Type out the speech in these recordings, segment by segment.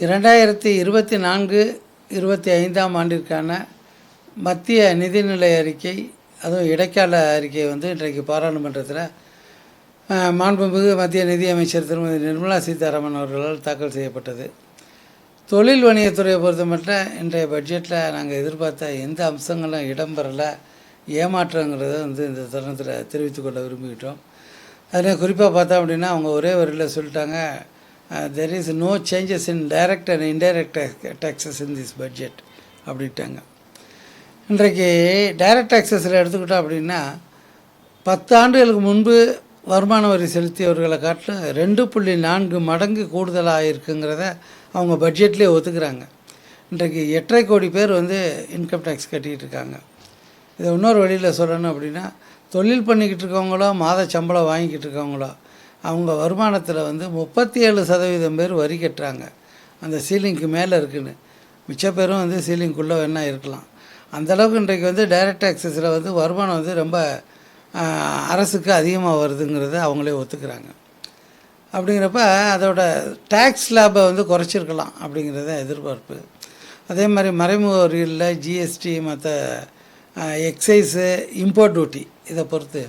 இரண்டாயிரத்தி இருபத்தி நான்கு இருபத்தி ஐந்தாம் ஆண்டிற்கான மத்திய நிதிநிலை அறிக்கை அதுவும் இடைக்கால அறிக்கை வந்து இன்றைக்கு பாராளுமன்றத்தில் மாண்புமிகு மத்திய நிதியமைச்சர் திருமதி நிர்மலா சீதாராமன் அவர்களால் தாக்கல் செய்யப்பட்டது. தொழில் வணிகத்துறையை பொறுத்தமட்ட இன்றைய பட்ஜெட்டில் நாங்கள் எதிர்பார்த்த எந்த அம்சங்களும் இடம்பெறலை ஏமாற்றங்கிறத வந்து இந்த தருணத்தில் தெரிவித்துக்கொள்ள கொள்ள விரும்பிக்கிட்டோம் அதில் குறிப்பாக பார்த்தோம் அப்படின்னா அவங்க ஒரே வரியில் சொல்லிட்டாங்க there is no changes in direct and indirect taxes in this budget அப்படின்ட்டாங்க. இன்றைக்கு டைரக்ட் டேக்ஸஸில் எடுத்துக்கிட்டோம் அப்படின்னா பத்து ஆண்டுகளுக்கு முன்பு வருமான வரி செலுத்தியவர்களை காட்டிலும் ரெண்டு புள்ளி நான்கு மடங்கு கூடுதலாக இருக்குங்கிறத அவங்க பட்ஜெட்லேயே ஒத்துக்கிறாங்க இன்றைக்கு எட்டரை கோடி பேர் வந்து இன்கம் டேக்ஸ் கட்டிக்கிட்டு இருக்காங்க. இதை இன்னொரு வழியில் சொல்லணும் அப்படின்னா தொழில் பண்ணிக்கிட்டு இருக்கவங்களோ மாத சம்பளம் வாங்கிக்கிட்டு இருக்கவங்களோ அவங்க வருமானத்தில் வந்து முப்பத்தி ஏழு சதவீதம் பேர் வரி கட்டுறாங்க. அந்த சீலிங்க்கு மேலே இருக்குன்னு. மிச்ச பேரும் வந்து சீலிங்குள்ளே வேணால் இருக்கலாம். அந்தளவுக்கு இன்றைக்கு வந்து டைரக்ட் டேக்ஸஸில் வந்து வருமானம் வந்து ரொம்ப அரசுக்கு அதிகமாக வருதுங்கிறத அவங்களே ஒத்துக்கிறாங்க. அப்படிங்கிறப்ப அதோட டேக்ஸ் லேபை வந்து குறைச்சிருக்கலாம் அப்படிங்கிறத எதிர்பார்ப்பு. அதே மாதிரி மறைமுக வரிகளில் ஜிஎஸ்டி மற்ற எக்ஸைஸு இம்போர்ட் டியூட்டி இதை பொறுத்து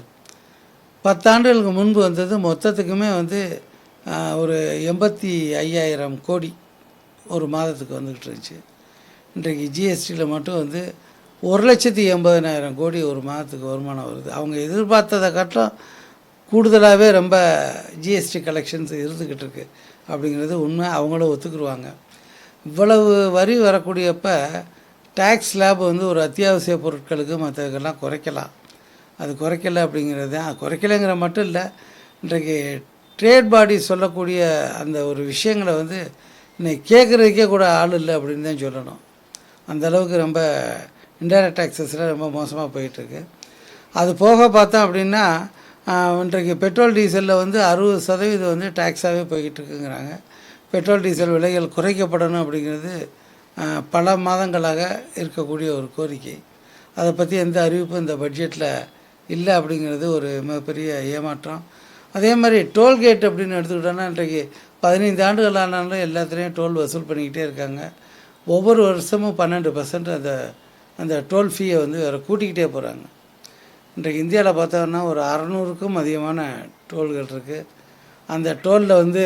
பத்தாண்டுகளுக்கு முன்பு வந்தது மொத்தத்துக்குமே வந்து ஒரு எண்பத்தி ஐயாயிரம் கோடி ஒரு மாதத்துக்கு வந்துக்கிட்டு இருந்துச்சு. இன்றைக்கு ஜிஎஸ்டியில் மட்டும் வந்து ஒரு லட்சத்தி எண்பதனாயிரம் கோடி ஒரு மாதத்துக்கு வருமானம் வருது. அவங்க எதிர்பார்த்ததை காட்டிலும் கூடுதலாகவே ரொம்ப ஜிஎஸ்டி கலெக்ஷன்ஸ் இருந்துக்கிட்டு இருக்கு அப்படிங்கிறது உண்மை. அவங்களும் ஒத்துக்குருவாங்க. இவ்வளவு வரி வரக்கூடியப்ப டேக்ஸ் லேப் வந்து ஒரு அத்தியாவசிய பொருட்களுக்கு மற்றதுக்கெல்லாம் குறைக்கலாம். அது குறைக்கல அப்படிங்கிறது தான். குறைக்கலைங்கிற மட்டும் இல்லை இன்றைக்கு ட்ரேட் பாடி சொல்லக்கூடிய அந்த ஒரு விஷயங்களை வந்து இன்னைக்கு கேட்குறதுக்கே கூட ஆள் இல்லை அப்படின்னு தான் சொல்லணும். அந்த அளவுக்கு ரொம்ப இன்டைரக்ட் டேக்ஸஸில் ரொம்ப மோசமாக போயிட்டுருக்கு. அது போக பார்த்தோம் அப்படின்னா இன்றைக்கு பெட்ரோல் டீசலில் வந்து அறுபது சதவீதம் வந்து டேக்ஸாகவே போய்கிட்டு இருக்குங்கிறாங்க பெட்ரோல் டீசல் விலைகள் குறைக்கப்படணும் அப்படிங்கிறது பல மாதங்களாக இருக்கக்கூடிய ஒரு கோரிக்கை. அதை பற்றி எந்த அறிவிப்பும் இந்த பட்ஜெட்டில் இல்லை அப்படிங்கிறது ஒரு மிகப்பெரிய ஏமாற்றம். அதே மாதிரி டோல்கேட் அப்படின்னு எடுத்துக்கிட்டோன்னா இன்றைக்கு பதினைந்து ஆண்டுகள் ஆனாலும் எல்லாத்துலேயும் டோல் வசூல் பண்ணிக்கிட்டே இருக்காங்க. ஒவ்வொரு வருஷமும் பன்னெண்டு பர்சன்ட் அந்த அந்த டோல் ஃபீயை வந்து வேறு கூட்டிக்கிட்டே போகிறாங்க இன்றைக்கு இந்தியாவில் பார்த்தோம்னா ஒரு அறநூறுக்கும் அதிகமான டோல்கள் இருக்குது அந்த டோலில் வந்து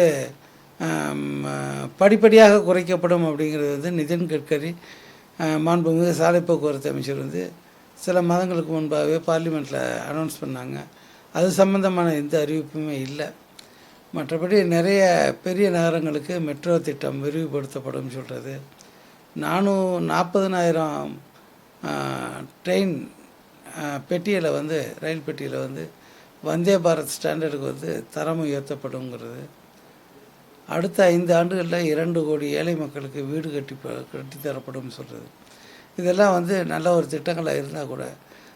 படிப்படியாக குறைக்கப்படும் அப்படிங்கிறது வந்து நிதின் கட்கரி மாண்புமிகு சாலை போக்குவரத்து அமைச்சர் வந்து சில மாதங்களுக்கு முன்பாகவே பார்லிமெண்ட்டில் அனௌன்ஸ் பண்ணாங்க. அது சம்மந்தமான எந்த அறிவிப்புமே இல்லை. மற்றபடி நிறைய பெரிய நகரங்களுக்கு மெட்ரோ திட்டம் விரிவுபடுத்தப்படும் சொல்கிறது நானும் நாற்பதனாயிரம் ட்ரெயின் பெட்டியில் வந்து ரயில் பெட்டியில் வந்து வந்தே பாரத் ஸ்டாண்டர்டுக்கு வந்து தரம் உயர்த்தப்படுங்கிறது. அடுத்த ஐந்து ஆண்டுகளில் இரண்டு கோடி ஏழை மக்களுக்கு வீடு கட்டி கட்டித்தரப்படும் சொல்கிறது இதெல்லாம் வந்து நல்ல ஒரு திட்டங்களாக இருந்தால் கூட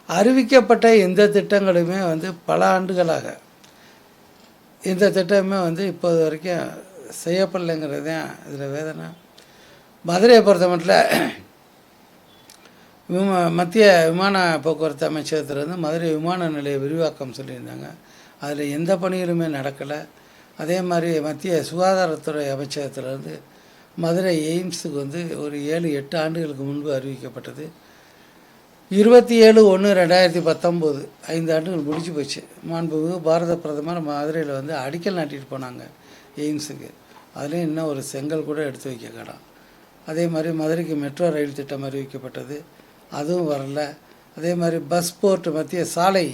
அறிவிக்கப்பட்ட எந்த திட்டங்களுமே வந்து பல ஆண்டுகளாக எந்த திட்டமுமே வந்து இப்போது வரைக்கும் செய்யப்படலைங்கிறது தான் இதில் வேதனை. மதுரையை பொறுத்த மட்டும் விமா மத்திய விமான போக்குவரத்து அமைச்சகத்திலேருந்து மதுரை விமான நிலைய விரிவாக்கம் சொல்லியிருந்தாங்க. அதில் எந்த பணிகளுமே நடக்கலை. அதே மாதிரி மத்திய சுகாதாரத்துறை அமைச்சகத்திலேருந்து மதுரை எய்ம்ஸுக்கு வந்து ஒரு ஏழு எட்டு ஆண்டுகளுக்கு முன்பு அறிவிக்கப்பட்டது. இருபத்தி ஏழு ஒன்று ரெண்டாயிரத்தி பத்தொம்போது ஐந்து ஆண்டுகள் முடிஞ்சு போச்சு. மாண்புமிகு பாரத பிரதமர் மதுரையில் வந்து அடிக்கல் நாட்டிட்டு போனாங்க எய்ம்ஸுக்கு. அதுலேயும் இன்னும் ஒரு செங்கல் கூட எடுத்து வைக்க காணோம் அதே மாதிரி மதுரைக்கு மெட்ரோ ரயில் திட்டம் அறிவிக்கப்பட்டது. அதுவும் வரல. அதே மாதிரி பஸ் போர்ட் மத்திய சாலை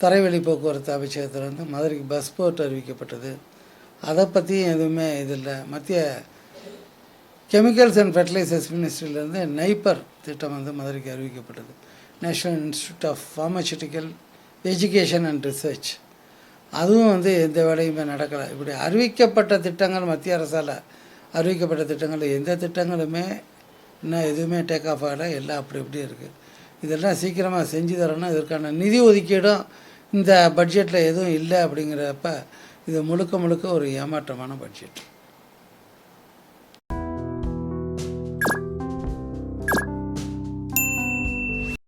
தரைவழி போக்குவரத்து அமைச்சகத்தில் வந்து மதுரைக்கு பஸ் போர்ட் அறிவிக்கப்பட்டது. அதை பற்றியும் எதுவுமே இது இல்லை மத்திய கெமிக்கல்ஸ் அண்ட் ஃபெர்டிலைசர்ஸ் மினிஸ்ட்ரியிலேருந்து நைப்பர் திட்டம் வந்து மதுரைக்கு அறிவிக்கப்பட்டது. National institute of pharmaceutical education and research அதுவும் வந்து எந்த வேலையுமே நடக்கலை. இப்படி அறிவிக்கப்பட்ட திட்டங்கள் மத்திய அரசால் அறிவிக்கப்பட்ட திட்டங்கள் எந்த திட்டங்களுமே இன்னும் எதுவுமே டேக் ஆஃப் ஆகலை. எல்லாம் அப்படி இப்படி இருக்குது இதெல்லாம் சீக்கிரமாக செஞ்சு தரணும். இதற்கான நிதி ஒதுக்கீடும் இந்த பட்ஜெட்டில் எதுவும் இல்லை அப்படிங்கிறப்ப இது முழுக்க முழுக்க ஒரு ஏமாற்றமான பட்ஜெட்.